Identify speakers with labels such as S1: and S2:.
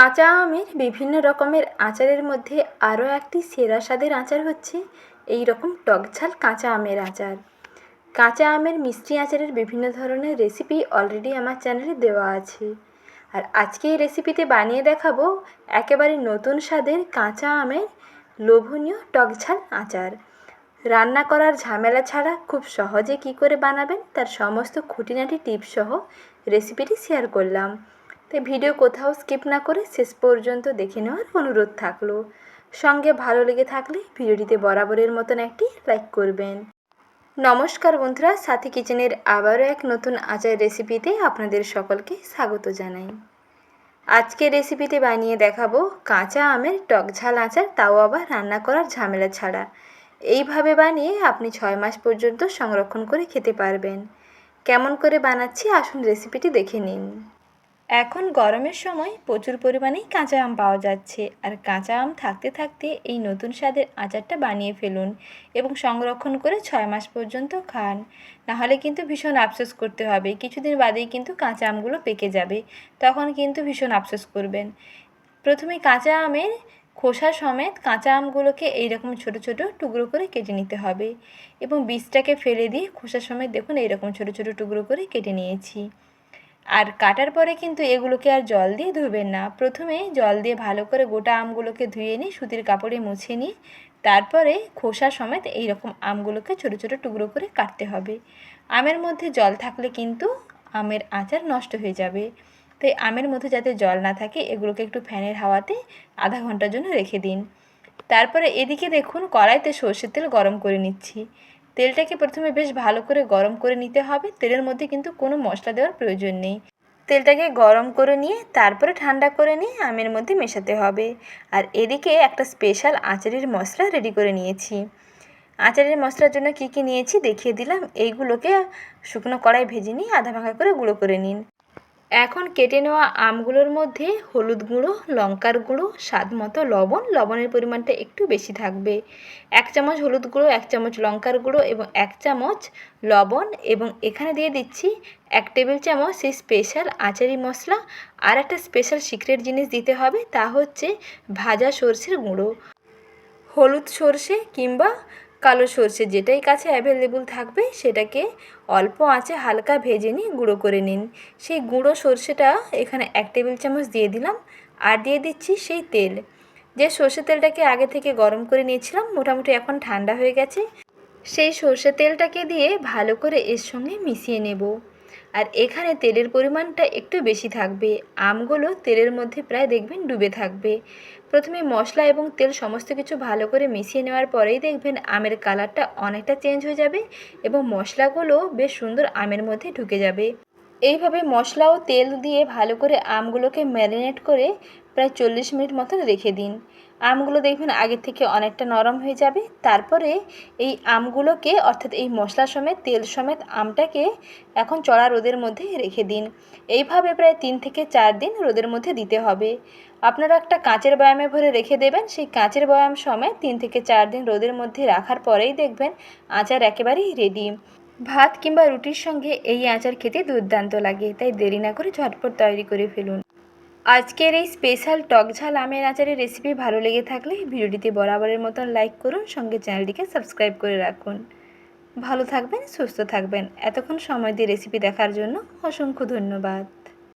S1: কাঁচা আমের বিভিন্ন রকমের আচারের মধ্যে আরও একটি সেরা স্বাদের আচার হচ্ছে এই রকম টকঝাল কাঁচা আমের আচার। কাঁচা আমের মিষ্টি আচারের বিভিন্ন ধরনের রেসিপি অলরেডি আমার চ্যানেলে দেওয়া আছে। আর আজকে এই রেসিপিতে বানিয়ে দেখাবো একেবারে নতুন স্বাদের কাঁচা আমের লোভনীয় টকঝাল আচার। রান্না করার ঝামেলা ছাড়া খুব সহজে কী করে বানাবেন তার সমস্ত খুঁটিনাটি টিপসহ রেসিপিটি শেয়ার করলাম। তাই ভিডিও কোথাও স্কিপ না করে শেষ পর্যন্ত দেখে নেওয়ার অনুরোধ থাকল। সঙ্গে ভালো লেগে থাকলে ভিডিওটিতে বরাবরের মতন একটি লাইক করবেন। নমস্কার বন্ধুরা, সাথী কিচেনের আবারও এক নতুন আচার রেসিপিতে আপনাদের সকলকে স্বাগত জানাই। আজকে রেসিপিতে বানিয়ে দেখাবো কাঁচা আমের টকঝাল আচার, তাও আবার রান্না করার ঝামেলা ছাড়া। এইভাবে বানিয়ে আপনি ছয় মাস পর্যন্ত সংরক্ষণ করে খেতে পারবেন। কেমন করে বানাচ্ছি আসুন রেসিপিটি দেখে নিন। এখন গরমের সময় প্রচুর পরিমাণেই কাঁচা আম পাওয়া যাচ্ছে। আর কাঁচা আম থাকতে থাকতে এই নতুন স্বাদের আচারটা বানিয়ে ফেলুন এবং সংরক্ষণ করে ছয় মাস পর্যন্ত খান। নাহলে কিন্তু ভীষণ আফসোস করতে হবে। কিছুদিন বাদেই কিন্তু কাঁচা আমগুলো পেকে যাবে। তখন কিন্তু ভীষণ আফসোস করবেন। প্রথমে কাঁচা আমের খোসা সমেত কাঁচা আমগুলোকে এইরকম ছোট ছোট টুকরো করে কেটে নিতে হবে। এবং বীজটাকে ফেলে দিয়ে খোসা সমেত দেখুন এইরকম ছোট ছোট টুকরো করে কেটে নিয়েছি। আর কাটার পরে কিন্তু এগুলোকে আর জল দিয়ে ধুবেন না। প্রথমে জল দিয়ে ভালো করে গোটা আমগুলোকে ধুয়ে নিয়ে সুতির কাপড়ে মুছে নিয়ে তারপরে খোসা সমেত এই রকম আমগুলোকে ছোট ছোট টুকরো করে কাটতে হবে। আমের মধ্যে জল থাকলে কিন্তু আমের আচার নষ্ট হয়ে যাবে। তাই আমের মধ্যে যাতে জল না থাকে, এগুলোকে একটু ফ্যানের হাওয়াতে আধা ঘণ্টার জন্য রেখে দিন। তারপরে এদিকে দেখুন, কড়াইতে সর্ষের তেল গরম করে নিচ্ছি। তেলটাকে প্রথমে বেশ ভালো করে গরম করে নিতে হবে। তেলের মধ্যে কিন্তু কোনো মশলা দেওয়ার প্রয়োজন নেই। তেলটাকে গরম করে নিয়ে তারপরে ঠান্ডা করে নিয়ে আমের মধ্যে মেশাতে হবে। আর এদিকে একটা স্পেশাল আচারের মশলা রেডি করে নিয়েছি। আচারের মশলার জন্য কী কী নিয়েছি দেখিয়ে দিলাম। এইগুলোকে শুকনো কড়াই ভেজে নিয়ে আধা ভাঙা করে গুঁড়ো করে নিন। এখন কেটে নেওয়া আমগুলোর মধ্যে হলুদ গুঁড়ো, লঙ্কার গুঁড়ো, স্বাদ মতো লবণ। লবণের পরিমাণটা একটু বেশি থাকবে। এক চামচ হলুদ গুঁড়ো, এক চামচ লঙ্কার গুঁড়ো এবং এক চামচ লবণ এবং এখানে দিয়ে দিচ্ছি এক টেবিল চামচ সেই স্পেশাল আচারি মশলা। আর একটা স্পেশাল সিক্রেট জিনিস দিতে হবে, তা হচ্ছে ভাজা সর্ষের গুঁড়ো। হলুদ সর্ষে কিংবা কালো সর্ষে যেটাই কাছে অ্যাভেলেবল থাকবে, সেটাকে অল্প আঁচে হালকা ভেজে নিয়ে গুঁড়ো করে নিন। সেই গুঁড়ো সর্ষেটা এখানে এক টেবিল চামচ দিয়ে দিলাম, আর দিয়ে দিচ্ছি সেই তেল। যে সর্ষে তেলটাকে আগে থেকে গরম করে নিয়েছিলাম, মোটামুটি এখন ঠান্ডা হয়ে গেছে, সেই সর্ষে তেলটাকে দিয়ে ভালো করে এর সঙ্গে মিশিয়ে নেব। আর এখানে তেলের পরিমাণটা একটু বেশি থাকবে। আমগুলো তেলের মধ্যে প্রায় দেখবেন ডুবে থাকবে। প্রথমে মশলা এবং তেল সমস্ত কিছু ভালো করে মিশিয়ে নেওয়ার পরেই দেখবেন আমের কালারটা অনেকটা চেঞ্জ হয়ে যাবে এবং মশলাগুলো বেশ সুন্দর আমের মধ্যে ঢুকে যাবে। এইভাবে মশলা ও তেল দিয়ে ভালো করে আমগুলোকে ম্যারিনেট করে প্রায় চল্লিশ মিনিট মতন রেখে দিন। আমগুলো দেখবেন আগের থেকে অনেকটা নরম হয়ে যাবে। তারপরে এই আমগুলোকে, অর্থাৎ এই মশলা সমেত, তেল সমেত আমটাকে এখন চড়া রোদের মধ্যে রেখে দিন। এইভাবে প্রায় তিন থেকে চার দিন রোদের মধ্যে দিতে হবে। আপনারা একটা কাঁচের বয়ামে ভরে রেখে দেবেন। সেই কাঁচের বয়াম সময় তিন থেকে চার দিন রোদের মধ্যে রাখার পরেই দেখবেন আচার একেবারেই রেডি ভাত কিংবা রুটির সঙ্গে এই আচার খেতে দুর্দান্ত লাগে। তাই দেরি না করে ঝটপট তৈরি করে ফেলুন। আজকের এই স্পেশাল টকঝাল আমের আচারের রেসিপি ভালো লেগে থাকলে ভিডিওটিতে বরাবরের মতন লাইক করুন, সঙ্গে চ্যানেলটিকে সাবস্ক্রাইব করে রাখুন। ভালো থাকবেন, সুস্থ থাকবেন। এতক্ষণ সময় দিয়ে রেসিপি দেখার জন্য অসংখ্য ধন্যবাদ।